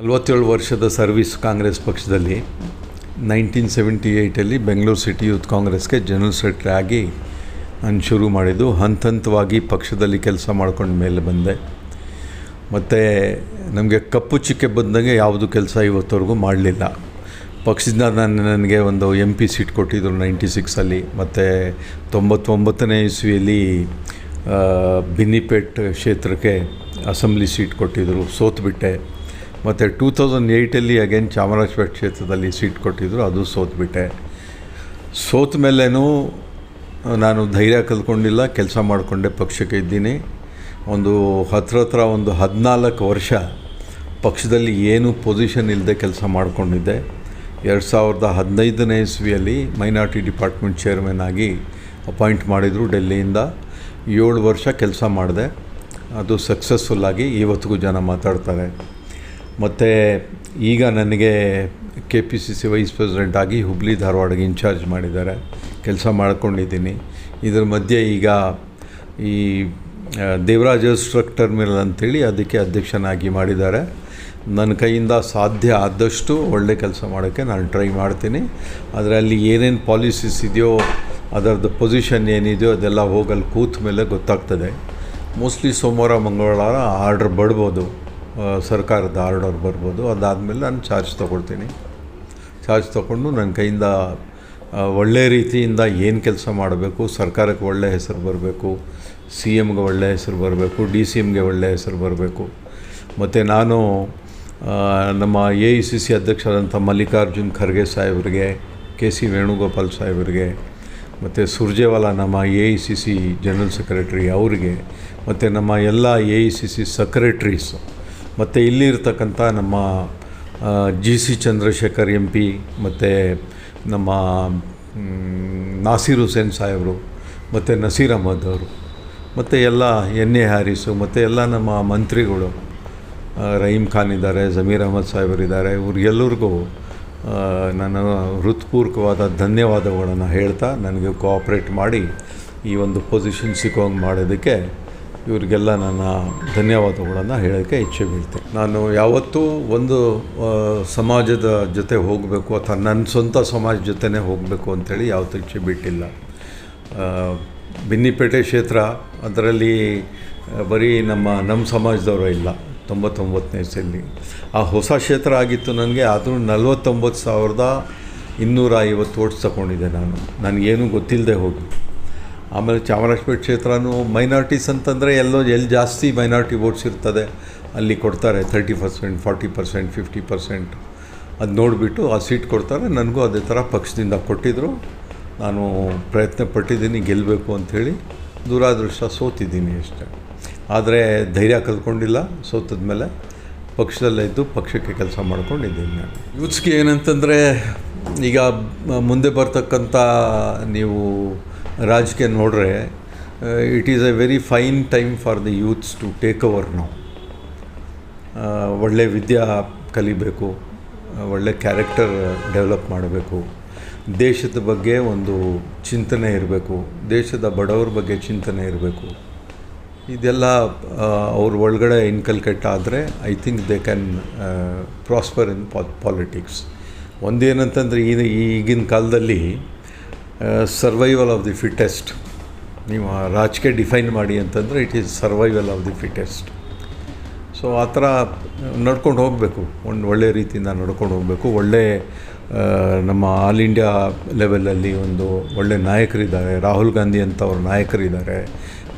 ನಲವತ್ತೇಳು ವರ್ಷದ ಸರ್ವಿಸ್ ಕಾಂಗ್ರೆಸ್ ಪಕ್ಷದಲ್ಲಿ ನೈನ್ಟೀನ್ ಸೆವೆಂಟಿ ಏಯ್ಟಲ್ಲಿ ಬೆಂಗಳೂರು ಸಿಟಿ ಯೂತ್ ಕಾಂಗ್ರೆಸ್ಗೆ ಜನರಲ್ ಸೆಕ್ರೆಟರಿ ಆಗಿ ನಾನು ಶುರು ಮಾಡಿದ್ದು. ಹಂತ ಹಂತವಾಗಿ ಪಕ್ಷದಲ್ಲಿ ಕೆಲಸ ಮಾಡ್ಕೊಂಡು ಮೇಲೆ ಬಂದೆ. ಮತ್ತು ನಮಗೆ ಕಪ್ಪು ಚಿಕ್ಕೆ ಬಂದಂಗೆ ಯಾವುದು ಕೆಲಸ ಇವತ್ತವರೆಗೂ ಮಾಡಲಿಲ್ಲ. ಪಕ್ಷದಿಂದ ನಾನು ನನಗೆ ಒಂದು ಎಂ ಪಿ ಸೀಟ್ ಕೊಟ್ಟಿದ್ದರು ನೈಂಟಿ ಸಿಕ್ಸಲ್ಲಿ. ಮತ್ತು ತೊಂಬತ್ತೊಂಬತ್ತನೇ ಇಸ್ವಿಯಲ್ಲಿ ಬಿನ್ನಿಪೇಟ್ ಕ್ಷೇತ್ರಕ್ಕೆ ಅಸೆಂಬ್ಲಿ ಸೀಟ್ ಕೊಟ್ಟಿದ್ದರು ಸೋತ್ಬಿಟ್ಟೆ. ಮತ್ತು ಟೂ ತೌಸಂಡ್ ಏಯ್ಟಲ್ಲಿ ಅಗೇನ್ ಚಾಮರಾಜಪೇಟೆ ಕ್ಷೇತ್ರದಲ್ಲಿ ಸೀಟ್ ಕೊಟ್ಟಿದ್ದರು ಅದು ಸೋತ್ಬಿಟ್ಟೆ. ಸೋತ ಮೇಲೇನೂ ನಾನು ಧೈರ್ಯ ಕಲ್ತ್ಕೊಂಡಿಲ್ಲ ಕೆಲಸ ಮಾಡಿಕೊಂಡೆ, ಪಕ್ಷಕ್ಕೆ ಇದ್ದೀನಿ. ಒಂದು ಹತ್ರ ಹತ್ರ ಒಂದು ಹದಿನಾಲ್ಕು ವರ್ಷ ಪಕ್ಷದಲ್ಲಿ ಏನೂ ಪೊಸಿಷನ್ ಇಲ್ಲದೆ ಕೆಲಸ ಮಾಡಿಕೊಂಡಿದ್ದೆ. ಎರಡು ಸಾವಿರದ ಹದಿನೈದನೇ ಇಸ್ವಿಯಲ್ಲಿ ಮೈನಾರಿಟಿ ಡಿಪಾರ್ಟ್ಮೆಂಟ್ ಚೇರ್ಮನ್ ಆಗಿ ಅಪಾಯಿಂಟ್ ಮಾಡಿದರು ಡೆಲ್ಲಿಯಿಂದ. ಏಳು ವರ್ಷ ಕೆಲಸ ಮಾಡಿದೆ. ಅದು ಸಕ್ಸಸ್ಫುಲ್ಲಾಗಿ ಇವತ್ತಿಗೂ ಜನ ಮಾತಾಡ್ತಾರೆ. ಮತ್ತು ಈಗ ನನಗೆ K P C C vice president ಆಗಿ ಹುಬ್ಳಿ ಧಾರವಾಡಗೆ ಇನ್ಚಾರ್ಜ್ ಮಾಡಿದ್ದಾರೆ. ಕೆಲಸ ಮಾಡ್ಕೊಂಡಿದ್ದೀನಿ. ಇದರ ಮಧ್ಯೆ ಈಗ ಈ ದೇವರಾಜ ಸ್ಟ್ರಕ್ ಟರ್ಮಿನಲ್ ಅಂತೇಳಿ ಅದಕ್ಕೆ ಅಧ್ಯಕ್ಷನಾಗಿ ಮಾಡಿದ್ದಾರೆ. ನನ್ನ ಕೈಯಿಂದ ಸಾಧ್ಯ ಆದಷ್ಟು ಒಳ್ಳೆ ಕೆಲಸ ಮಾಡೋಕ್ಕೆ ನಾನು ಟ್ರೈ ಮಾಡ್ತೀನಿ. ಆದರೆ ಅಲ್ಲಿ ಏನೇನು ಪಾಲಿಸೀಸ್ ಇದೆಯೋ ಅದರದ್ದು ಪೊಸಿಷನ್ ಏನಿದೆಯೋ ಅದೆಲ್ಲ ಹೋಗಲ್ಲಿ ಕೂತ ಮೇಲೆ ಗೊತ್ತಾಗ್ತದೆ. ಮೋಸ್ಟ್ಲಿ ಸೋಮವಾರ ಮಂಗಳವಾರ ಆರ್ಡ್ರ್ ಬರ್ಬೋದು. ಆ, ಸರ್ಕಾರದ ಆರ್ಡರ್ ಬರ್ಬೋದು. ಅದಾದಮೇಲೆ ನಾನು ಚಾರ್ಜ್ ತೊಗೊಳ್ತೀನಿ. ಚಾರ್ಜ್ ತೊಗೊಂಡು ನನ್ನ ಕೈಯಿಂದ ಒಳ್ಳೆ ರೀತಿಯಿಂದ ಏನು ಕೆಲಸ ಮಾಡಬೇಕು, ಸರ್ಕಾರಕ್ಕೆ ಒಳ್ಳೆ ಹೆಸರು ಬರಬೇಕು, ಸಿ ಎಮ್ಗೆ ಒಳ್ಳೆ ಹೆಸರು ಬರಬೇಕು, ಡಿ ಸಿ ಎಮ್ಗೆ ಒಳ್ಳೆ ಹೆಸರು ಬರಬೇಕು. ಮತ್ತು ನಾನು ನಮ್ಮ ಎ ಐ ಸಿ ಸಿ ಅಧ್ಯಕ್ಷರಾದಂಥ ಮಲ್ಲಿಕಾರ್ಜುನ್ ಖರ್ಗೆ ಸಾಹೇಬ್ರಿಗೆ, ಕೆ ಸಿ ವೇಣುಗೋಪಾಲ್ ಸಾಹೇಬ್ರಿಗೆ, ಮತ್ತು ಸುರ್ಜೇವಾಲಾ ನಮ್ಮ A I C C general secretary ಅವರಿಗೆ, ಮತ್ತು ನಮ್ಮ ಎಲ್ಲ A I C C secretaries ಮತ್ತು ಇಲ್ಲಿರ್ತಕ್ಕಂಥ ನಮ್ಮ G C Chandrashekhar M P ಮತ್ತು ನಮ್ಮ ನಾಸೀರ್ ಹುಸೇನ್ ಸಾಹೇಬರು, ಮತ್ತು ನಸೀರ್ ಅಹಮದ್ ಅವರು, ಮತ್ತು ಎಲ್ಲ ಎನ್ ಎ ಹ್ಯಾರಿಸು, ಮತ್ತು ಎಲ್ಲ ನಮ್ಮ ಮಂತ್ರಿಗಳು ರಹೀಮ್ ಖಾನ್ ಇದ್ದಾರೆ, ಜಮೀರ್ ಅಹಮದ್ ಸಾಹೇಬರಿದ್ದಾರೆ ಇವ್ರಿಗೆಲ್ಲರಿಗೂ ನಾನು ಹೃತ್ಪೂರ್ವಕವಾದ ಧನ್ಯವಾದಗಳನ್ನು ಹೇಳ್ತಾ ನನಗೆ ಕೋಆಪ್ರೇಟ್ ಮಾಡಿ ಈ ಒಂದು ಪೊಸಿಷನ್ ಸಿಕ್ಕೋಂಗೆ ಮಾಡೋದಕ್ಕೆ ಇವರಿಗೆಲ್ಲ ನನ್ನ ಧನ್ಯವಾದಗಳನ್ನು ಹೇಳೋಕ್ಕೆ ಇಚ್ಛೆ ಬೀಳ್ತೇನೆ ನಾನು ಯಾವತ್ತೂ ಒಂದು ಸಮಾಜದ ಜೊತೆ ಹೋಗಬೇಕು ಅಥವಾ ನನ್ನ ಸ್ವಂತ ಸಮಾಜ ಜೊತೆನೇ ಹೋಗಬೇಕು ಅಂಥೇಳಿ ಯಾವತ್ತೂ ಇಚ್ಛೆ ಬಿಟ್ಟಿಲ್ಲ. ಬಿನ್ನಿಪೇಟೆ ಕ್ಷೇತ್ರ ಅದರಲ್ಲಿ ಬರೀ ನಮ್ಮ ನಮ್ಮ ಸಮಾಜದವರು ಇಲ್ಲ, ತೊಂಬತ್ತೊಂಬತ್ತನೇ ಇಸಲ್ಲಿ ಆ ಹೊಸ ಕ್ಷೇತ್ರ ಆಗಿತ್ತು ನನಗೆ, ಆದರೂ ನಲ್ವತ್ತೊಂಬತ್ತು ಸಾವಿರದ ಇನ್ನೂರ ಐವತ್ತು ಓಟ್ಸ್ ತಗೊಂಡಿದ್ದೆ ನಾನು. ನನಗೇನು ಗೊತ್ತಿಲ್ಲದೆ ಹೋಗಿ. ಆಮೇಲೆ ಚಾಮರಾಜಪೇಟೆ ಕ್ಷೇತ್ರನೂ ಮೈನಾರಿಟೀಸ್ ಅಂತಂದರೆ ಎಲ್ಲೋ ಎಲ್ಲಿ ಜಾಸ್ತಿ ಮೈನಾರಿಟಿ ವೋಟ್ಸ್ ಇರ್ತದೆ. ಅಲ್ಲಿ ಕೊಡ್ತಾರೆ thirty percent forty percent fifty percent ಅದು ನೋಡಿಬಿಟ್ಟು ಆ ಸೀಟ್ ಕೊಡ್ತಾರೆ. ನನಗೂ ಅದೇ ಥರ ಪಕ್ಷದಿಂದ ಕೊಟ್ಟಿದ್ದರು ನಾನು ಪ್ರಯತ್ನ ಪಟ್ಟಿದ್ದೀನಿ ಗೆಲ್ಲಬೇಕು ಅಂಥೇಳಿ. ದುರಾದೃಷ್ಟ ಸೋತಿದ್ದೀನಿ ಅಷ್ಟೇ. ಆದರೆ ಧೈರ್ಯ ಕಲ್ತ್ಕೊಂಡಿಲ್ಲ ಸೋತದ ಮೇಲೆ ಪಕ್ಷದಲ್ಲೇ ಇದ್ದು ಪಕ್ಷಕ್ಕೆ ಕೆಲಸ ಮಾಡ್ಕೊಂಡಿದ್ದೀನಿ ನಾನು. ಯೂತ್ಸ್ಗೆ ಏನಂತಂದರೆ ಈಗ ಮುಂದೆ ಬರ್ತಕ್ಕಂಥ ನೀವು ರಾಜಕೀಯ ನೋಡ್ರೆ it is a very fine time for the youths to take over ನಾವು ಒಳ್ಳೆ ವಿದ್ಯಾ ಕಲಿಬೇಕು ಒಳ್ಳೆ ಕ್ಯಾರೆಕ್ಟರ್ ಡೆವಲಪ್ ಮಾಡಬೇಕು. ದೇಶದ ಬಗ್ಗೆ ಒಂದು ಚಿಂತನೆ ಇರಬೇಕು, ದೇಶದ ಬಡವರ ಬಗ್ಗೆ ಚಿಂತನೆ ಇರಬೇಕು. ಇದೆಲ್ಲ ಅವ್ರ ಒಳಗಡೆ ಇನ್ಕಲ್ಕೇಟ್ ಆದರೆ I think they can prosper in politics ಒಂದೇನಂತಂದರೆ ಈಗಿನ ಕಾಲದಲ್ಲಿ ಸರ್ವೈವಲ್ ಆಫ್ ದಿ ಫಿಟ್ಟೆಸ್ಟ್ ನೀವು ರಾಜಕೀಯ ಡಿಫೈನ್ ಮಾಡಿ ಅಂತಂದರೆ it is survival of the fittest so ಆ ಥರ ನಡ್ಕೊಂಡು ಹೋಗಬೇಕು. ಒಂದು ಒಳ್ಳೆ ರೀತಿಯಿಂದ ನಡ್ಕೊಂಡು ಹೋಗಬೇಕು. ಒಳ್ಳೆ ನಮ್ಮ ಆಲ್ ಇಂಡಿಯಾ ಲೆವೆಲಲ್ಲಿ ಒಂದು ಒಳ್ಳೆ ನಾಯಕರಿದ್ದಾರೆ. ರಾಹುಲ್ ಗಾಂಧಿ ಅಂತವ್ರ ನಾಯಕರಿದ್ದಾರೆ.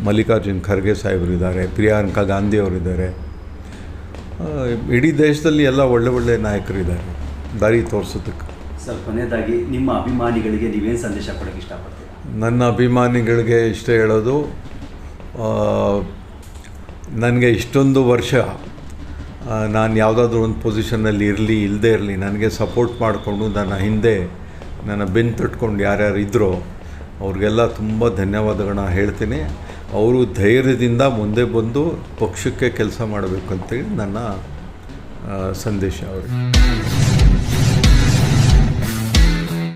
ಮಲ್ಲಿಕಾರ್ಜುನ್ ಖರ್ಗೆ ಸಾಹೇಬರಿದ್ದಾರೆ. ಪ್ರಿಯಾಂಕಾ ಗಾಂಧಿ ಅವರಿದ್ದಾರೆ. ಆ, ಇಡೀ ದೇಶದಲ್ಲಿ ಎಲ್ಲ ಒಳ್ಳೆ ಒಳ್ಳೆ ನಾಯಕರಿದ್ದಾರೆ. ದಾರಿ ತೋರಿಸೋದಕ್ಕೆ. ಸರ್ ಕೊನೆಯದಾಗಿ ನಿಮ್ಮ ಅಭಿಮಾನಿಗಳಿಗೆ ನೀವೇನು ಸಂದೇಶ ಕೊಡೋಕ್ಕೆ ಇಷ್ಟಪಡ್ತೀರಾ? ನನ್ನ ಅಭಿಮಾನಿಗಳಿಗೆ ಇಷ್ಟ ಹೇಳೋದು ನನಗೆ ಇಷ್ಟೊಂದು ವರ್ಷ ನಾನು ಯಾವುದಾದ್ರೂ ಒಂದು ಪೊಸಿಷನ್ನಲ್ಲಿ ಇರಲಿ ಇಲ್ಲದೇ ಇರಲಿ, ನನಗೆ ಸಪೋರ್ಟ್ ಮಾಡಿಕೊಂಡು ನನ್ನ ಹಿಂದೆ ನನ್ನ ಬೆನ್ನು ತಟ್ಕೊಂಡು ಯಾರ್ಯಾರು ಇದ್ದರೋ ಅವ್ರಿಗೆಲ್ಲ ತುಂಬ ಧನ್ಯವಾದಗಳನ್ನ ಹೇಳ್ತೀನಿ. ಅವರು ಧೈರ್ಯದಿಂದ ಮುಂದೆ ಬಂದು ಪಕ್ಷಕ್ಕೆ ಕೆಲಸ ಮಾಡಬೇಕು ಅಂತೇಳಿ ನನ್ನ ಸಂದೇಶ ಅವ್ರಿಗೆ.